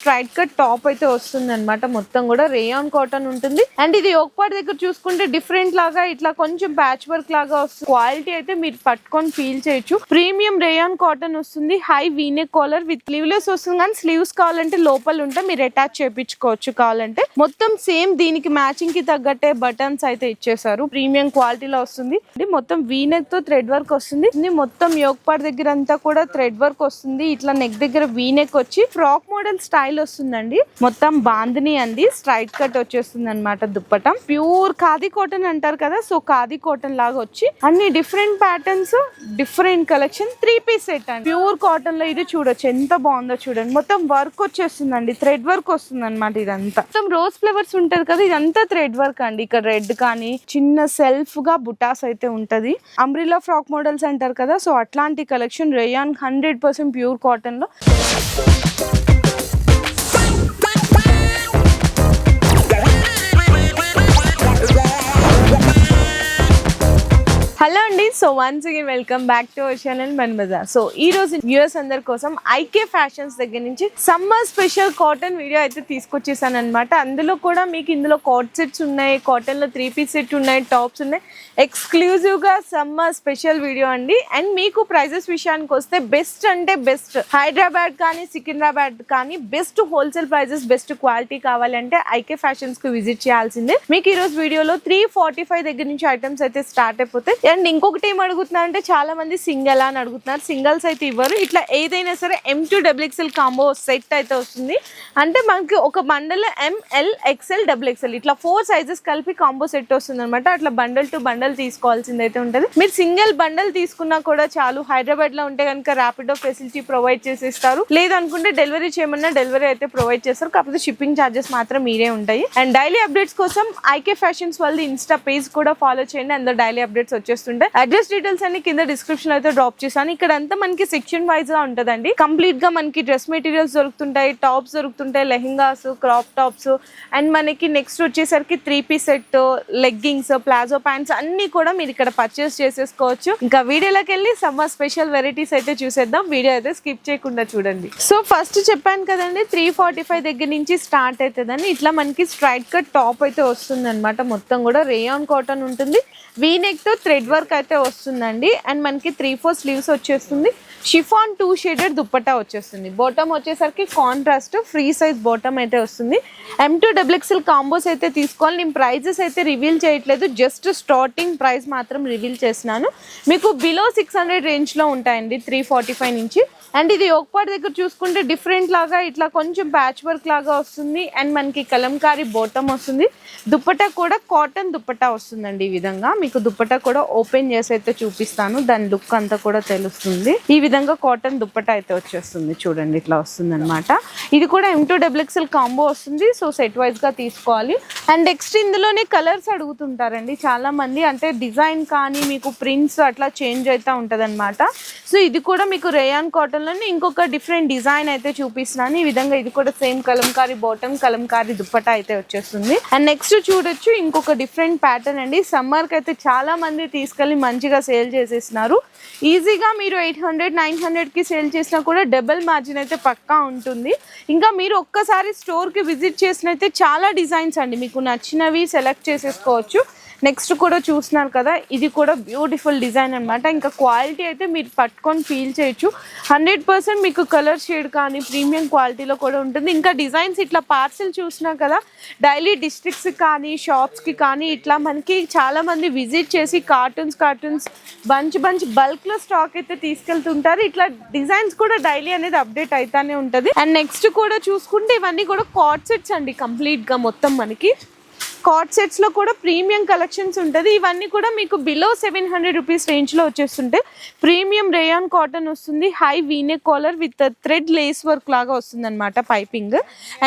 Straight cut top అయితే వస్తుంది అనమాట మొత్తం కూడా రేయాన్ కాటన్ ఉంటుంది. అండ్ ఇది ఒకపాటి దగ్గర చూసుకుంటే డిఫరెంట్ లాగా ఇట్లా కొంచెం ప్యాచ్ వర్క్ లాగా వస్తుంది. క్వాలిటీ అయితే మీరు పట్టుకొని ఫీల్ చేయొచ్చు. ప్రీమియం రేయాన్ కాటన్ వస్తుంది. High V neck collar with sleeveless వస్తుంది. కానీ స్లీవ్స్ కావాలంటే లోపల ఉంటే మీరు అటాచ్ చేయించుకోవచ్చు కావాలంటే. మొత్తం సేమ్ దీనికి మ్యాచింగ్కి తగ్గట్టే బటన్స్ అయితే ఇచ్చేసారు ప్రీమియం క్వాలిటీలో వస్తుంది. ఇది మొత్తం వీనెక్తో థ్రెడ్ వర్క్ వస్తుంది. ఇది మొత్తం యోగపాట్ దగ్గర అంతా కూడా థ్రెడ్ వర్క్ వస్తుంది. ఇట్లా నెక్ దగ్గర వీనెక్ వచ్చి ఫ్రాక్ మోడల్ స్టైల్ వస్తుందండి. మొత్తం బాందిని అండి స్ట్రైట్ కట్ వచ్చేస్తుంది అనమాట దుప్పటం. ప్యూర్ ఖాదీ కాటన్ అంటారు కదా సో ఖాదీ కాటన్ లాగా వచ్చి అన్ని different patterns different collection three piece set అండి. ప్యూర్ కాటన్లో ఇది చూడొచ్చు. ఎంత బాగుందో చూడండి. మొత్తం వర్క్ వచ్చేస్తుందండి. థ్రెడ్ వర్క్ వస్తుంది అనమాట ఇదంతా. మొత్తం రోజ్ ఫ్లవర్స్ ఉంటది కదా ఇదంతా థ్రెడ్ వర్క్ అండి. ఇక్కడ రెడ్ కానీ చిన్న సెల్ఫ్గా బుటాస్ అయితే ఉంటది. అంబ్రిలా ఫ్రాక్ మోడల్స్ అంటారు కదా సో అట్లాంటి collection rayon hundred percent pure కాటన్లో హలో అండి. So once again welcome back to our channel Man Bazar so ఈ రోజు వ్యూయర్స్ అందరి కోసం ఐకే ఫ్యాషన్స్ దగ్గర నుంచి సమ్మర్ స్పెషల్ కాటన్ వీడియో అయితే తీసుకొచ్చేసాను అనమాట అందులో కూడా మీకు ఇందులో కాట్ సెట్స్ ఉన్నాయి కాటన్లో త్రీ పీస్ సెట్ ఉన్నాయి టాప్స్ ఉన్నాయి. ఎక్స్క్లూజివ్గా సమ్మర్ స్పెషల్ వీడియో అండి. అండ్ మీకు ప్రైజెస్ విషయానికి వస్తే బెస్ట్ అంటే బెస్ట్ హైదరాబాద్ కానీ సికింద్రాబాద్ కానీ best wholesale prices best quality కావాలంటే ఐకే ఫ్యాషన్స్కు విజిట్ చేయాల్సిందే. మీకు ఈ రోజు వీడియోలో త్రీ ఫార్టీ ఫైవ్ దగ్గర నుంచి ఐటమ్స్ అయితే స్టార్ట్ అయిపోతాయి. అండ్ ఇంకొకటి ఏం అడుగుతున్నారు అంటే చాలా మంది సింగల్ అని అడుగుతున్నారు. సింగల్స్ అయితే ఇవ్వరు. ఇట్లా ఏదైనా సరే M two double XL combo set అయితే వస్తుంది. అంటే మనకి ఒక bundle M L XL double XL ఇట్లా ఫోర్ సైజెస్ కలిపి కాంబో సెట్ వస్తుంది అనమాట అట్లా బండల్ టు బండల్ తీసుకోవాల్సింది అయితే ఉంటుంది. మీరు సింగిల్ బండల్ తీసుకున్నా కూడా చాలు. హైదరాబాద్లో ఉంటే కనుక ర్యాపిడో ఫెసిలిటీ ప్రొవైడ్ చేసేస్తారు. లేదనుకుంటే డెలివరీ చేయమన్నా డెలివరీ అయితే ప్రొవైడ్ చేస్తారు. కాకపోతే షిప్పింగ్ ఛార్జెస్ మాత్రం మీరే ఉంటాయి. అండ్ డైలీ అప్డేట్స్ కోసం ఐకే ఫ్యాషన్స్ వాళ్ళది ఇన్స్టా పేజ్ కూడా ఫాలో చేయండి. అందులో డైలీ అప్డేట్స్ చేస్తుంటే అడ్రస్ డీటెయిల్స్ అన్ని కింద డిస్క్రిప్షన్ అయితే డ్రాప్ చేశాను. ఇక్కడ అంతా మనకి సెక్షన్ వైజ్గా ఉంటదండి. కంప్లీట్గా మనకి డ్రెస్ మెటీరియల్స్ దొరుకుతుంటాయి టాప్స్ దొరుకుతుంటాయి లెహెంగాస్ క్రాప్ టాప్స్ అండ్ మనకి నెక్స్ట్ వచ్చేసరికి three piece set leggings palazzo pants అన్ని కూడా మీరు ఇక్కడ పర్చేస్ చేసేసుకోవచ్చు. ఇంకా వీడియోలోకి వెళ్ళి సమ్మర్ స్పెషల్ వెరైటీస్ అయితే చూసేద్దాం. వీడియో అయితే స్కిప్ చేయకుండా చూడండి. సో ఫస్ట్ చెప్పాను కదండి త్రీ ఫార్టీ ఫైవ్ దగ్గర నుంచి స్టార్ట్ అవుతుందని ఇట్లా మనకి స్ట్రైట్ కట్ టాప్ అయితే వస్తుంది అనమాట మొత్తం కూడా రేయాన్ కాటన్ ఉంటుంది. వీనెక్తో థ్రెడ్ వర్క్ అయితే వస్తుందండి. అండ్ మనకి త్రీ ఫోర్ స్లీవ్స్ వచ్చేస్తుంది. షిఫాన్ టూ షేడెడ్ దుప్పటా వచ్చేస్తుంది. బాటమ్ వచ్చేసరికి కాంట్రాస్ట్ ఫ్రీ సైజ్ బాటమ్ అయితే వస్తుంది. ఎం టూ డబుల్ కాంబోస్ అయితే తీసుకోవాలి. నేను ప్రైజెస్ అయితే రివీల్ చేయట్లేదు. జస్ట్ స్టార్టింగ్ ప్రైస్ మాత్రం రివీల్ చేస్తున్నాను. మీకు బిలో సిక్స్ హండ్రెడ్ రేంజ్లో ఉంటాయండి త్రీ ఫార్టీ ఫైవ్ నుంచి. అండ్ ఇది ఒకపాటి దగ్గర చూసుకుంటే డిఫరెంట్ లాగా ఇట్లా కొంచెం ప్యాచ్ వర్క్ లాగా వస్తుంది. అండ్ మనకి కలంకారీ బోటం వస్తుంది. దుప్పటా కూడా కాటన్ దుప్పటా వస్తుందండి ఈ విధంగా. మీకు దుప్పటా కూడా ఓపెన్ చేసి అయితే చూపిస్తాను. దాని లుక్ అంతా కూడా తెలుస్తుంది. ఈ విధంగా కాటన్ దుప్పట అయితే వచ్చేస్తుంది చూడండి. ఇట్లా వస్తుంది అనమాట ఇది కూడా ఎం టూ డబుల్ కాంబో వస్తుంది. సో సెట్ వైజ్గా తీసుకోవాలి. అండ్ నెక్స్ట్ ఇందులోనే కలర్స్ అడుగుతుంటారండి. చాలా మంది అంటే డిజైన్ కానీ మీకు ప్రింట్స్ అట్లా చేంజ్ అవుతూ ఉంటది సో ఇది కూడా మీకు రేయాన్ కాటన్లోనే ఇంకొక డిఫరెంట్ డిజైన్ అయితే చూపిస్తున్నాను. ఈ విధంగా ఇది కూడా సేమ్ కలంకారీ బాటమ్ కలంకారీ దుప్పట అయితే వచ్చేస్తుంది. అండ్ నెక్స్ట్ చూడొచ్చు ఇంకొక డిఫరెంట్ ప్యాటర్న్ అండి. సమ్మర్కి అయితే చాలా మంది తీసుకెళ్ళి మంచిగా సేల్ చేసేసినారు ఈజీగా మీరు ఎయిట్ హండ్రెడ్ నైన్ హండ్రెడ్కి సేల్ చేసినా కూడా డబల్ మార్జిన్ అయితే పక్కా ఉంటుంది. ఇంకా మీరు ఒక్కసారి స్టోర్కి విజిట్ చేసినైతే చాలా డిజైన్స్ అండి. మీకు నచ్చినవి సెలెక్ట్ చేసేసుకోవచ్చు. నెక్స్ట్ కూడా చూస్తున్నారు కదా ఇది కూడా బ్యూటిఫుల్ డిజైన్ అన్నమాట. ఇంకా క్వాలిటీ అయితే మీరు పట్టుకొని ఫీల్ చేయొచ్చు. హండ్రెడ్ పర్సెంట్ మీకు కలర్ షేడ్ కానీ ప్రీమియం క్వాలిటీలో కూడా ఉంటుంది. ఇంకా డిజైన్స్ ఇట్లా పార్సిల్ చూసినా కదా డైలీ డిస్ట్రిక్ట్స్ కానీ షాప్స్కి కానీ ఇట్లా మనకి చాలామంది విజిట్ చేసి కార్టూన్స్ కార్టూన్స్ బంచ్ బంచ్ బల్క్లో స్టాక్ అయితే తీసుకెళ్తుంటారు. ఇట్లా డిజైన్స్ కూడా డైలీ అనేది అప్డేట్ అవుతానే ఉంటుంది. అండ్ నెక్స్ట్ కూడా చూసుకుంటే ఇవన్నీ కూడా కార్డ్ సెట్స్ అండి కంప్లీట్గా మొత్తం మనకి. కార్డ్ సెట్స్లో కూడా ప్రీమియం కలెక్షన్స్ ఉంటుంది. ఇవన్నీ కూడా మీకు బిలో సెవెన్ హండ్రెడ్ రూపీస్ రేంజ్లో వచ్చేస్తుంటే ప్రీమియం రేయాన్ కాటన్ వస్తుంది. High వీనే collar with thread lace work లాగా వస్తుంది అనమాట piping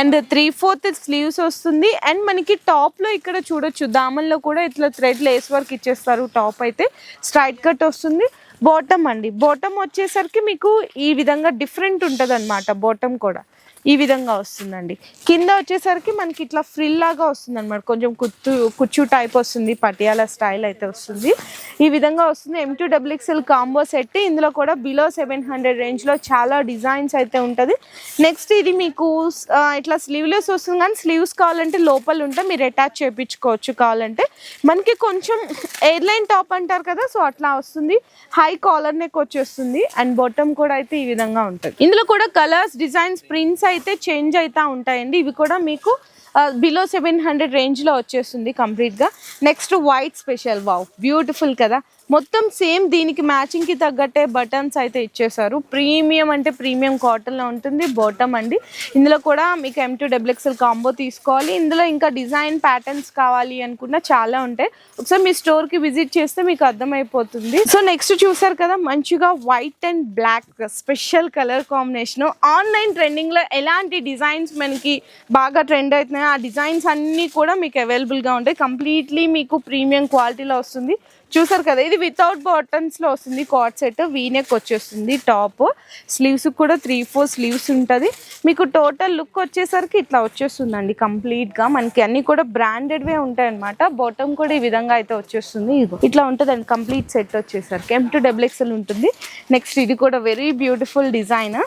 and three fourth sleeves వస్తుంది. అండ్ మనకి టాప్లో ఇక్కడ చూడొచ్చు దామన్లో కూడా ఇట్లా థ్రెడ్ లేస్ వర్క్ ఇచ్చేస్తారు టాప్ అయితే. స్ట్రైట్ కట్ వస్తుంది. బాటమ్ అండి. బాటమ్ వచ్చేసరికి మీకు ఈ విధంగా డిఫరెంట్ ఉంటుంది అనమాట బాటమ్ కూడా. ఈ విధంగా వస్తుందండి. కింద వచ్చేసరికి మనకి ఇట్లా ఫ్రిల్ లాగా వస్తుంది అనమాట కొంచెం కుత్తు కుచ్చు టైప్ వస్తుంది పటియాల స్టైల్ అయితే వస్తుంది. ఈ విధంగా వస్తుంది. M to double XL combo set. ఇందులో కూడా బిలో సెవెన్ హండ్రెడ్ రేంజ్లో చాలా డిజైన్స్ అయితే ఉంటుంది. నెక్స్ట్ ఇది మీకు ఇట్లా స్లీవ్లెస్ వస్తుంది కానీ స్లీవ్స్ కావాలంటే లోపల ఉంటే మీరు అటాచ్ చేయించుకోవచ్చు కావాలంటే. మనకి కొంచెం ఎయిర్లైన్ టాప్ అంటారు కదా సో అట్లా వస్తుంది. హై కాలర్ నెక్ వచ్చేస్తుంది. అండ్ బాటమ్ కూడా అయితే ఈ విధంగా ఉంటుంది. ఇందులో కూడా కలర్స్ డిజైన్స్ ప్రింట్స్ అయితే చేంజ్ అవుతా ఉంటాయండి. ఇవి కూడా మీకు బిలో సెవెన్ హండ్రెడ్ రేంజ్లో వచ్చేస్తుంది కంప్లీట్గా next white special wow beautiful కదా. మొత్తం సేమ్ దీనికి మ్యాచింగ్కి తగ్గట్టే బటన్స్ అయితే ఇచ్చేసారు ప్రీమియం అంటే ప్రీమియం కాటన్లో ఉంటుంది బాటమ్ అండి. ఇందులో కూడా మీకు ఎం టూ డబుల్ కాంబో తీసుకోవాలి. ఇందులో ఇంకా డిజైన్ ప్యాటర్న్స్ కావాలి అనుకున్న చాలా ఉంటాయి. ఒకసారి మీ స్టోర్కి విజిట్ చేస్తే మీకు అర్థమైపోతుంది. సో నెక్స్ట్ చూసారు కదా మంచిగా white and black special colour combination online ట్రెండింగ్లో ఎలాంటి డిజైన్స్ మనకి బాగా ట్రెండ్ అవుతున్నాయో ఆ డిజైన్స్ అన్నీ కూడా మీకు అవైలబుల్గా ఉంటాయి. కంప్లీట్లీ మీకు ప్రీమియం క్వాలిటీలో వస్తుంది. చూసారు కదా ఇది వితౌట్ బాటమ్స్లో వస్తుంది కాట్ సెట్ వీనెక్ వచ్చేస్తుంది టాప్ స్లీవ్స్ కూడా త్రీ ఫోర్ స్లీవ్స్ ఉంటుంది. మీకు టోటల్ లుక్ వచ్చేసరికి ఇట్లా వచ్చేస్తుందండి కంప్లీట్గా మనకి అన్ని కూడా బ్రాండెడ్వే ఉంటాయన్నమాట. బాటమ్ కూడా ఈ విధంగా అయితే వచ్చేస్తుంది. ఇదిగో ఇట్లా ఉంటుందండి కంప్లీట్ సెట్ వచ్చేసరికి. ఎం టు డబుల్ ఎక్స్ఎల్ ఉంటుంది. నెక్స్ట్ ఇది కూడా వెరీ బ్యూటిఫుల్ డిజైన్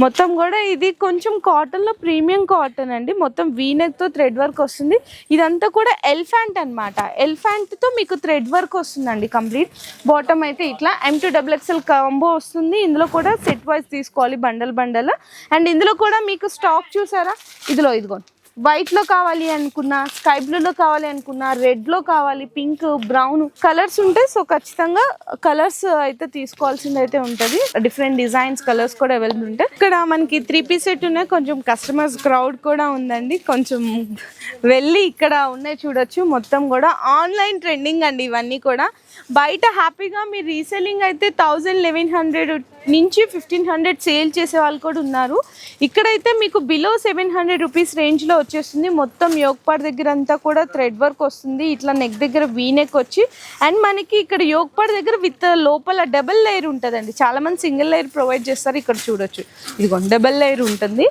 మొత్తం కూడా ఇది కొంచెం కాటన్లో ప్రీమియం కాటన్ అండి. మొత్తం వీనెక్తో థ్రెడ్ వర్క్ వస్తుంది. ఇదంతా కూడా ఎల్ఫాంట్ అనమాట ఎల్ఫాంట్తో మీకు థ్రెడ్ వర్క్ వస్తుందండి కంప్లీట్ బాటమ్ అయితే ఇట్లా M to double XL combo వస్తుంది. ఇందులో కూడా సెట్ వైజ్ తీసుకోవాలి బండల్ బండల్. అండ్ ఇందులో కూడా మీకు స్టాక్ చూసారా? ఇదిలో ఇదిగో వైట్లో కావాలి అనుకున్నా స్కై బ్లూలో కావాలి అనుకున్నా రెడ్లో కావాలి పింక్ బ్రౌన్ కలర్స్ ఉంటే సో ఖచ్చితంగా కలర్స్ అయితే తీసుకోవాల్సింది అయితే ఉంటుంది. డిఫరెంట్ డిజైన్స్ కలర్స్ కూడా అవైలబుల్ ఉంటాయి ఇక్కడ మనకి త్రీ పీస్ సెట్ ఉన్నాయి. కొంచెం కస్టమర్స్ క్రౌడ్ కూడా ఉందండి. కొంచెం వెళ్ళి ఇక్కడ ఉన్నాయి చూడొచ్చు. మొత్తం కూడా ఆన్లైన్ ట్రెండింగ్ అండి ఇవన్నీ కూడా. బయట హ్యాపీగా మీరు రీసెల్లింగ్ అయితే థౌజండ్ లెవెన్ హండ్రెడ్ నుంచి ఫిఫ్టీన్ హండ్రెడ్ సేల్ చేసే వాళ్ళు కూడా ఉన్నారు. ఇక్కడైతే మీకు బిలో సెవెన్ హండ్రెడ్ రూపీస్ రేంజ్లో వచ్చేస్తుంది. మొత్తం యోగపాడ్ దగ్గర అంతా కూడా థ్రెడ్ వర్క్ వస్తుంది. ఇట్లా నెక్ దగ్గర వీనెక్ వచ్చి అండ్ మనకి ఇక్కడ యోగపాడ్ దగ్గర విత్ లోపల డబుల్ లేయర్ ఉంటుందండి. చాలా మంది సింగిల్ లేయర్ ప్రొవైడ్ చేస్తారు. ఇక్కడ చూడొచ్చు. ఇదిగో డబుల్ లేయర్ ఉంటుంది.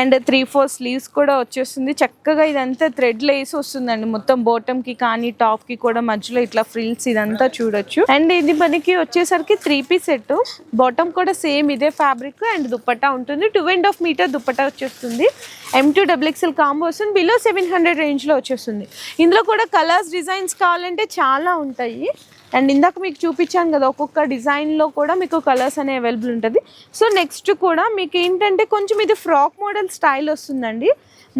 అండ్ త్రీ ఫోర్ స్లీవ్స్ కూడా వచ్చేస్తుంది. చక్కగా ఇదంతా థ్రెడ్ లేస్ వస్తుందండి. మొత్తం బాటమ్కి కానీ టాప్కి కూడా మధ్యలో ఇట్లా ఫ్రిల్స్ ఇదంతా చూడొచ్చు. అండ్ ఇది మనకి వచ్చేసరికి త్రీ పీస్ సెట్ బాటమ్ కూడా సేమ్ ఇదే ఫ్యాబ్రిక్ అండ్ దుప్పట్టా ఉంటుంది. Two and half metre dupatta వచ్చేస్తుంది. M to double XL combo వస్తుంది. బిలో సెవెన్ హండ్రెడ్ రేంజ్లో వచ్చేస్తుంది. ఇందులో కూడా కలర్స్ డిజైన్స్ కావాలంటే చాలా ఉంటాయి. అండ్ ఇందాక మీకు చూపించాను కదా ఒక్కొక్క డిజైన్లో కూడా మీకు కలర్స్ అనే అవైలబుల్ ఉంటుంది. సో నెక్స్ట్ కూడా మీకు ఏంటంటే కొంచెం ఇది ఫ్రాక్ మోడల్ స్టైల్ వస్తుందండి.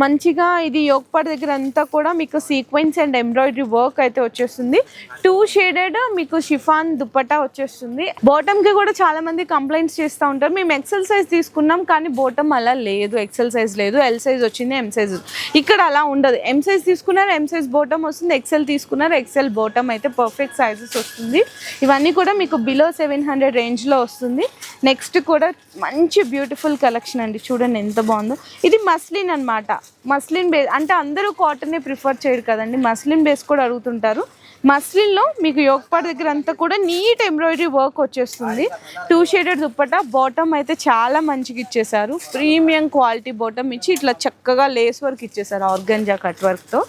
మంచిగా ఇది యోగపాట్ దగ్గర అంతా కూడా మీకు సీక్వెన్స్ అండ్ ఎంబ్రాయిడరీ వర్క్ అయితే వచ్చేస్తుంది. టూ షేడెడ్ మీకు షిఫాన్ దుప్పటా వచ్చేస్తుంది. బాటమ్కి కూడా చాలా మంది కంప్లైంట్స్ చేస్తూ ఉంటారు. మేము ఎక్సెల్ సైజ్ తీసుకున్నాం కానీ బాటమ్ అలా లేదు. ఎక్సెల్ సైజ్ లేదు. ఎల్ సైజ్ వచ్చింది ఎం సైజ్ ఇక్కడ అలా ఉండదు. ఎం సైజ్ తీసుకున్నారు ఎం సైజ్ బాటమ్ వస్తుంది. ఎక్సెల్ తీసుకున్నారు ఎక్సెల్ బాటమ్ అయితే పర్ఫెక్ట్ సైజెస్ వస్తుంది. ఇవన్నీ కూడా మీకు బిలో సెవెన్ హండ్రెడ్ రేంజ్లో వస్తుంది. నెక్స్ట్ కూడా మంచి బ్యూటిఫుల్ కలెక్షన్ అండి. చూడండి ఎంత బాగుందో. ఇది మస్లిన్ అన్నమాట. మస్లిన్ బేస్ అంటే అందరూ కాటనే ప్రిఫర్ చేయరు కదండి. మస్లిన్ బేస్ కూడా అడుగుతుంటారు. మస్లిన్లో మీకు యోగపాట్ దగ్గర అంతా కూడా నీట్ ఎంబ్రాయిడరీ వర్క్ వచ్చేస్తుంది. టూ షేడెడ్ దుప్పట బాటమ్ అయితే చాలా మంచిగా ఇచ్చేసారు ప్రీమియం క్వాలిటీ బాటమ్ ఇచ్చి ఇట్లా చక్కగా లేస్ వర్క్ ఇచ్చేసారు ఆర్గంజా కట్ వర్క్తో.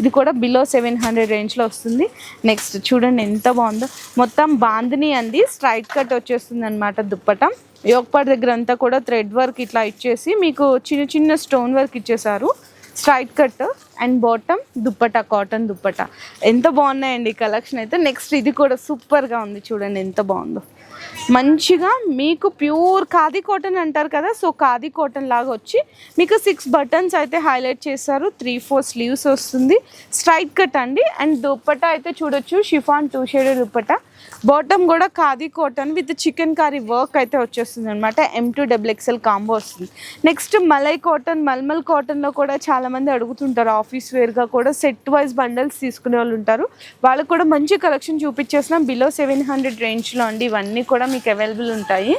ఇది కూడా బిలో సెవెన్ హండ్రెడ్ రేంజ్లో వస్తుంది. నెక్స్ట్ చూడండి ఎంత బాగుందో. మొత్తం బాందిని అంది స్ట్రైట్ కట్ వచ్చేస్తుంది అనమాట దుప్పట. యోగపాడ్ దగ్గర అంతా కూడా థ్రెడ్ వర్క్ ఇట్లా ఇచ్చేసి మీకు చిన్న చిన్న స్టోన్ వర్క్ ఇచ్చేసారు straight cut and bottom dupatta cotton dupatta. ఎంత బాగున్నాయండి కలెక్షన్ అయితే. నెక్స్ట్ ఇది కూడా సూపర్గా ఉంది చూడండి ఎంత బాగుందో. మంచిగా మీకు ప్యూర్ ఖాదీ కాటన్ అంటారు కదా సో ఖాదీ కాటన్ లాగా వచ్చి మీకు సిక్స్ బటన్స్ అయితే హైలైట్ చేశారు. త్రీ ఫోర్ స్లీవ్స్ వస్తుంది. స్ట్రైట్ కట్ అండి. అండ్ దుప్పట అయితే చూడొచ్చు chiffon two shade dupatta. Bottom కూడా khadi cotton with chikankari work అయితే వచ్చేస్తుంది అనమాట M to double XL combo వస్తుంది. నెక్స్ట్ మలై కాటన్ మల్మల్ కాటన్లో కూడా చాలామంది అడుగుతుంటారు. ఆఫీస్ వేర్గా కూడా సెట్ వైజ్ బండల్స్ తీసుకునే వాళ్ళు ఉంటారు. వాళ్ళకు కూడా మంచి కలెక్షన్ చూపించేసిన బిలో సెవెన్ హండ్రెడ్ రేంజ్లో అండి. ఇవన్నీ కూడా మీకు అవైలబుల్ ఉంటాయి.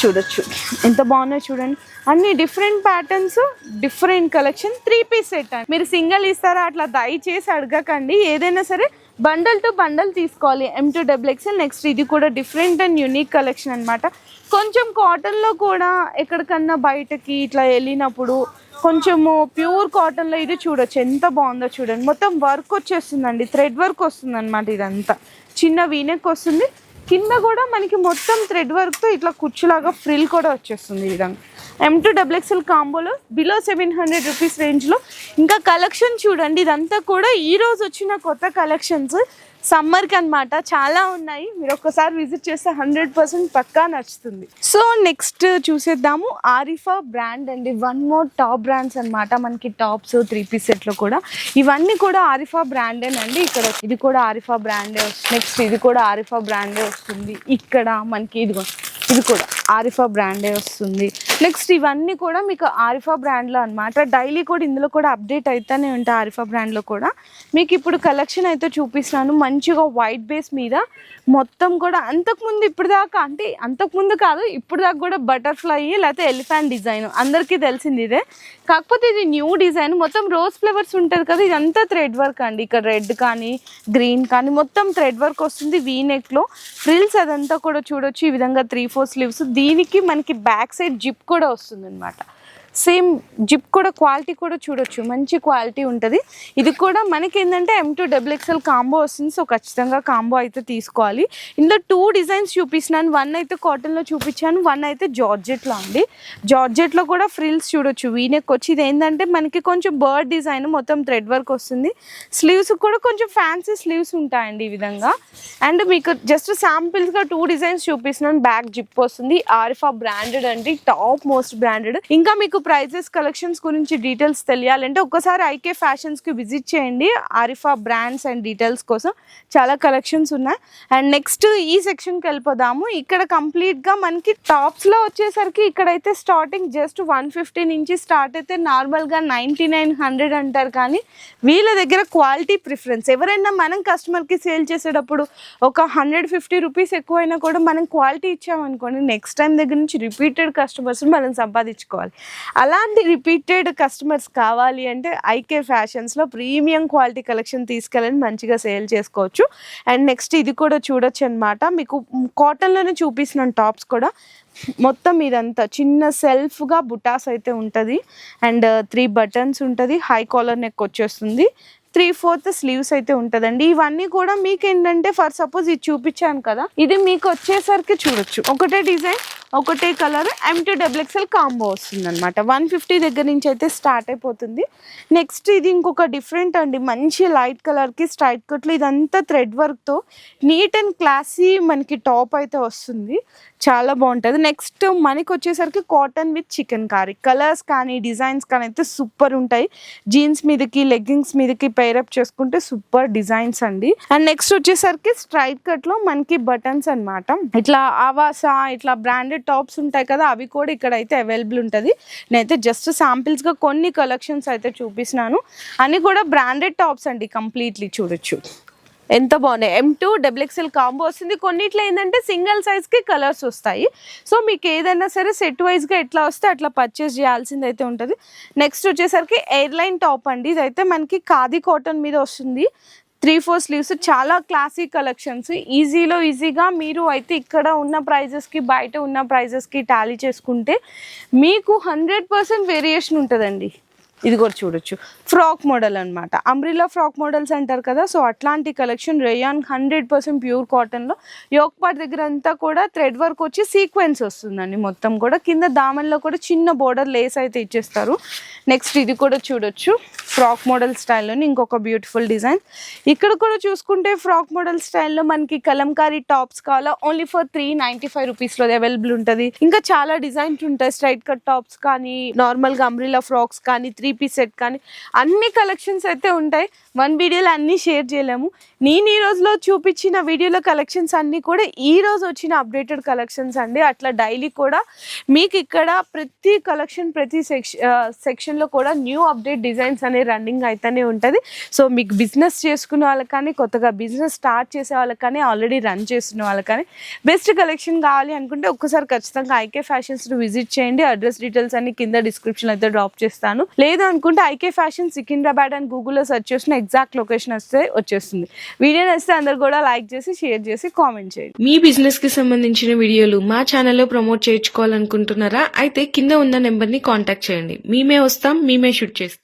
చూడొచ్చు. ఎంత బాగున్నాయి చూడండి. అన్ని different patterns different collection three piece set అండి. మీరు సింగిల్ ఇస్తారా? అట్లా దయచేసి అడగకండి. ఏదైనా సరే బండల్ టు బండల్ తీసుకోవాలి. M to double XL next ఇది కూడా డిఫరెంట్ అండ్ యూనిక్ కలెక్షన్ అనమాట కొంచెం కాటన్లో కూడా ఎక్కడికన్నా బయటకి ఇట్లా వెళ్ళినప్పుడు కొంచెము ప్యూర్ కాటన్లో ఇది చూడొచ్చు. ఎంత బాగుందో చూడండి. మొత్తం వర్క్ వచ్చేస్తుందండి. థ్రెడ్ వర్క్ వస్తుందన్నమాట ఇదంతా. చిన్న వీనెక్ వస్తుంది. కింద కూడా మనకి మొత్తం థ్రెడ్ వర్క్తో ఇట్లా కుచ్చులాగా ఫ్రిల్ కూడా వచ్చేస్తుంది ఈ విధంగా ఎం టూ డబుల్ ఎక్స్ఎల్ కాంబోలో బిలో సెవెన్ హండ్రెడ్ రూపీస్ రేంజ్లో ఇంకా కలెక్షన్ చూడండి ఇదంతా కూడా ఈరోజు వచ్చిన కొత్త కలెక్షన్స్ సమ్మర్కి అన్నమాట చాలా ఉన్నాయి. మీరు ఒక్కసారి విజిట్ చేస్తే హండ్రెడ్ పర్సెంట్ పక్కా నచ్చుతుంది. సో నెక్స్ట్ చూసేద్దాము. ఆరిఫా బ్రాండ్ అండి. వన్ మోర్ టాప్ బ్రాండ్స్ అన్నమాట. మనకి టాప్స్ త్రీ పీస్ సెట్లో కూడా. ఇవన్నీ కూడా ఆరిఫా బ్రాండేనండి ఇక్కడ ఇది కూడా ఆరిఫా బ్రాండే వస్తుంది నెక్స్ట్ ఇది కూడా ఆరిఫా బ్రాండే వస్తుంది. ఇక్కడ మనకి ఇదిగో ఇది కూడా ఆరిఫా బ్రాండే వస్తుంది. నెక్స్ట్ ఇవన్నీ కూడా మీకు ఆరిఫా బ్రాండ్లో అనమాట డైలీ కూడా ఇందులో కూడా అప్డేట్ అవుతూనే ఉంటాయి ఆరిఫా బ్రాండ్లో కూడా. మీకు ఇప్పుడు కలెక్షన్ అయితే చూపిస్తున్నాను మంచిగా వైట్ బేస్ మీద మొత్తం కూడా అంతకుముందు ఇప్పుడు దాకా అంటే అంతకుముందు కాదు ఇప్పుడు దాకా కూడా బటర్ఫ్లై లేకపోతే ఎలిఫెంట్ డిజైన్ అందరికీ తెలిసింది ఇదే. కాకపోతే ఇది న్యూ డిజైన్ మొత్తం రోజ్ ఫ్లవర్స్ ఉంటుంది కదా ఇదంతా థ్రెడ్ వర్క్ అండి. ఇక్కడ రెడ్ కానీ గ్రీన్ కానీ మొత్తం థ్రెడ్ వర్క్ వస్తుంది. వీ నెక్లో ఫ్రిల్స్ అదంతా కూడా చూడొచ్చు. ఈ విధంగా త్రీ ఫోర్ స్లీవ్స్. దీనికి మనకి బ్యాక్ సైడ్ జిప్ కూడా వస్తుంది అనమాట సేమ్ జిప్ కూడా క్వాలిటీ కూడా చూడొచ్చు మంచి క్వాలిటీ ఉంటుంది. ఇది కూడా మనకి ఏంటంటే M to double XL combo వస్తుంది సో ఖచ్చితంగా కాంబో అయితే తీసుకోవాలి. ఇందులో టూ డిజైన్స్ చూపిస్తున్నాను. వన్ అయితే కాటన్లో చూపించాను వన్ అయితే జార్జెట్లో అండి. జార్జెట్లో కూడా ఫ్రిల్స్ చూడొచ్చు వీనెక్ వచ్చి. ఇది ఏంటంటే మనకి కొంచెం బర్డ్ డిజైన్ మొత్తం థ్రెడ్ వర్క్ వస్తుంది. స్లీవ్స్ కూడా కొంచెం ఫ్యాన్సీ స్లీవ్స్ ఉంటాయండి ఈ విధంగా. అండ్ మీకు జస్ట్ శాంపిల్స్గా టూ డిజైన్స్ చూపిస్తున్నాను. బ్యాక్ జిప్ వస్తుంది ఆరిఫా బ్రాండెడ్ అండి టాప్ మోస్ట్ బ్రాండెడ్ ఇంకా మీకు ప్రైజెస్ కలెక్షన్స్ గురించి డీటెయిల్స్ తెలియాలంటే ఒక్కసారి ఐకే ఫ్యాషన్స్కి విజిట్ చేయండి. ఆరిఫా బ్రాండ్స్ అండ్ డీటెయిల్స్ కోసం చాలా కలెక్షన్స్ ఉన్నాయి. అండ్ నెక్స్ట్ ఈ సెక్షన్కి వెళ్ళిపోదాము. ఇక్కడ కంప్లీట్గా మనకి టాప్స్లో వచ్చేసరికి ఇక్కడైతే స్టార్టింగ్ జస్ట్ వన్ ఫిఫ్టీ నుంచి స్టార్ట్ అయితే నార్మల్గా నైంటీ నైన్ హండ్రెడ్ అంటారు కానీ వీళ్ళ దగ్గర క్వాలిటీ ప్రిఫరెన్స్ ఎవరైనా మనం కస్టమర్కి సేల్ చేసేటప్పుడు ఒక హండ్రెడ్ ఫిఫ్టీ రూపీస్ ఎక్కువైనా కూడా మనం క్వాలిటీ ఇచ్చామనుకోండి నెక్స్ట్ టైం దగ్గర నుంచి రిపీటెడ్ కస్టమర్స్ మనం సంపాదించుకోవాలి. అలాంటి రిపీటెడ్ కస్టమర్స్ కావాలి అంటే ఐకే ఫ్యాషన్స్లో ప్రీమియం క్వాలిటీ కలెక్షన్ తీసుకెళ్ళని మంచిగా సేల్ చేసుకోవచ్చు. అండ్ నెక్స్ట్ ఇది కూడా చూడొచ్చు అనమాట మీకు కాటన్లోనే చూపిస్తున్న టాప్స్ కూడా. మొత్తం ఇదంతా చిన్న సెల్ఫ్గా బుటాస్ అయితే ఉంటుంది. అండ్ త్రీ బటన్స్ ఉంటుంది. హై కాలర్ నెక్ వచ్చేస్తుంది. త్రీ ఫోర్త్ స్లీవ్స్ అయితే ఉంటుందండి. ఇవన్నీ కూడా మీకు ఏంటంటే ఫర్ సపోజ్ ఇది చూపించాను కదా ఇది మీకు వచ్చేసరికి చూడొచ్చు. ఒకటే డిజైన్ ఒకటే colour M to double XL combo వస్తుంది అనమాట వన్ ఫిఫ్టీ దగ్గర నుంచి అయితే స్టార్ట్ అయిపోతుంది. నెక్స్ట్ ఇది ఇంకొక డిఫరెంట్ అండి. మంచి లైట్ కలర్కి స్ట్రైట్ కట్లు ఇదంతా థ్రెడ్ వర్క్తో నీట్ అండ్ క్లాసీ మనకి టాప్ అయితే వస్తుంది. చాలా బాగుంటుంది. నెక్స్ట్ మనకి వచ్చేసరికి cotton with chikankari colours కానీ డిజైన్స్ కానీ అయితే సూపర్ ఉంటాయి. జీన్స్ మీదకి లెగ్గింగ్స్ మీదకి పేరప్ చేసుకుంటే సూపర్ డిజైన్స్ అండి. అండ్ నెక్స్ట్ వచ్చేసరికి స్ట్రైట్ కట్లో మనకి బటన్స్ అన్నమాట. ఇట్లా ఆవాస ఇట్లా బ్రాండెడ్ టాప్స్ ఉంటాయి కదా అవి కూడా ఇక్కడ అయితే అవైలబుల్ ఉంటుంది. నేనైతే జస్ట్ శాంపిల్స్గా కొన్ని కలెక్షన్స్ అయితే చూపిస్తున్నాను. అన్ని కూడా బ్రాండెడ్ టాప్స్ అండి కంప్లీట్లీ చూడొచ్చు. ఎంత బాగున్నాయి. ఎం టూ డబుల్ కాంబో వస్తుంది. కొన్నిట్లో ఏంటంటే సింగిల్ సైజ్కి కలర్స్ వస్తాయి. సో మీకు ఏదైనా సరే సెట్ వైజ్గా ఎట్లా వస్తే అట్లా పర్చేస్ చేయాల్సింది అయితే ఉంటుంది. నెక్స్ట్ వచ్చేసరికి ఎయిర్లైన్ టాప్ అండి. ఇదైతే మనకి ఖాదీ కాటన్ మీద వస్తుంది. త్రీ ఫోర్ స్లీవ్స్ చాలా క్లాసిక్ కలెక్షన్స్ ఈజీలో ఈజీగా మీరు అయితే ఇక్కడ ఉన్న ప్రైజెస్కి బయట ఉన్న ప్రైజెస్కి టాలీ చేసుకుంటే మీకు హండ్రెడ్ పర్సెంట్ వేరియేషన్ ఉంటుందండి. ఇది కూడా చూడొచ్చు. ఫ్రాక్ మోడల్ అన్నమాట. అంబ్రిలా ఫ్రాక్ మోడల్స్ అంటారు కదా సో అట్లాంటి collection rayon hundred percent pure కాటన్లో. యోక్ పార్ట్ దగ్గర అంతా కూడా థ్రెడ్ వర్క్ వచ్చి సీక్వెన్స్ వస్తుందండి మొత్తం కూడా. కింద దామన్లో కూడా చిన్న బోర్డర్ లేస్ అయితే ఇచ్చేస్తారు. నెక్స్ట్ ఇది కూడా చూడొచ్చు. ఫ్రాక్ మోడల్ స్టైల్లోని ఇంకొక బ్యూటిఫుల్ డిజైన్. ఇక్కడ కూడా చూసుకుంటే ఫ్రాక్ మోడల్ స్టైల్లో మనకి కలంకారీ టాప్స్ కావాలా? Only for three ninety five రూపీస్లో అవైలబుల్ ఉంటుంది. ఇంకా చాలా డిజైన్స్ ఉంటాయి. స్ట్రైట్ కట్ టాప్స్ కానీ నార్మల్గా అంబ్రిలా ఫ్రాక్స్ కానీ త్రీ పీస్ సెట్ కానీ అన్ని కలెక్షన్స్ అయితే ఉంటాయి. వన్ వీడియోలో అన్నీ షేర్ చేయలేము. నేను ఈ రోజులో చూపించిన వీడియోలో కలెక్షన్స్ అన్నీ కూడా ఈ రోజు వచ్చిన అప్డేటెడ్ కలెక్షన్స్ అండి. అట్లా డైలీ కూడా మీకు ఇక్కడ ప్రతి కలెక్షన్ ప్రతి సెక్షన్ సెక్షన్లో కూడా న్యూ అప్డేట్ డిజైన్స్ అనేవి రన్నింగ్ అయితేనే ఉంటుంది. సో మీకు బిజినెస్ చేసుకునే వాళ్ళకి కానీ కొత్తగా బిజినెస్ స్టార్ట్ చేసే వాళ్ళకి కానీ ఆల్రెడీ రన్ చేస్తున్న వాళ్ళకి కానీ బెస్ట్ కలెక్షన్ కావాలి అనుకుంటే ఒక్కసారి ఖచ్చితంగా ఐకే ఫ్యాషన్స్ విజిట్ చేయండి. అడ్రస్ డీటెయిల్స్ అన్ని కింద డిస్క్రిప్షన్ అయితే డ్రాప్ చేస్తాను. లేదు లేదు అనుకుంటే ఐకే ఫ్యాషన్ సికింద్రాబాద్ అని గూగుల్లో సెర్చ్ చేసిన ఎగ్జాక్ట్ లొకేషన్ వస్తే వచ్చేస్తుంది. వీడియో నచ్చితే అందరు కూడా లైక్ చేసి షేర్ చేసి కామెంట్ చేయండి. మీ బిజినెస్కి సంబంధించిన వీడియోలు మా ఛానల్లో ప్రమోట్ చేయించుకోవాలనుకుంటున్నారా? అయితే కింద ఉన్న నెంబర్ని కాంటాక్ట్ చేయండి. మేమే వస్తాం మేమే షూట్ చేస్తాం.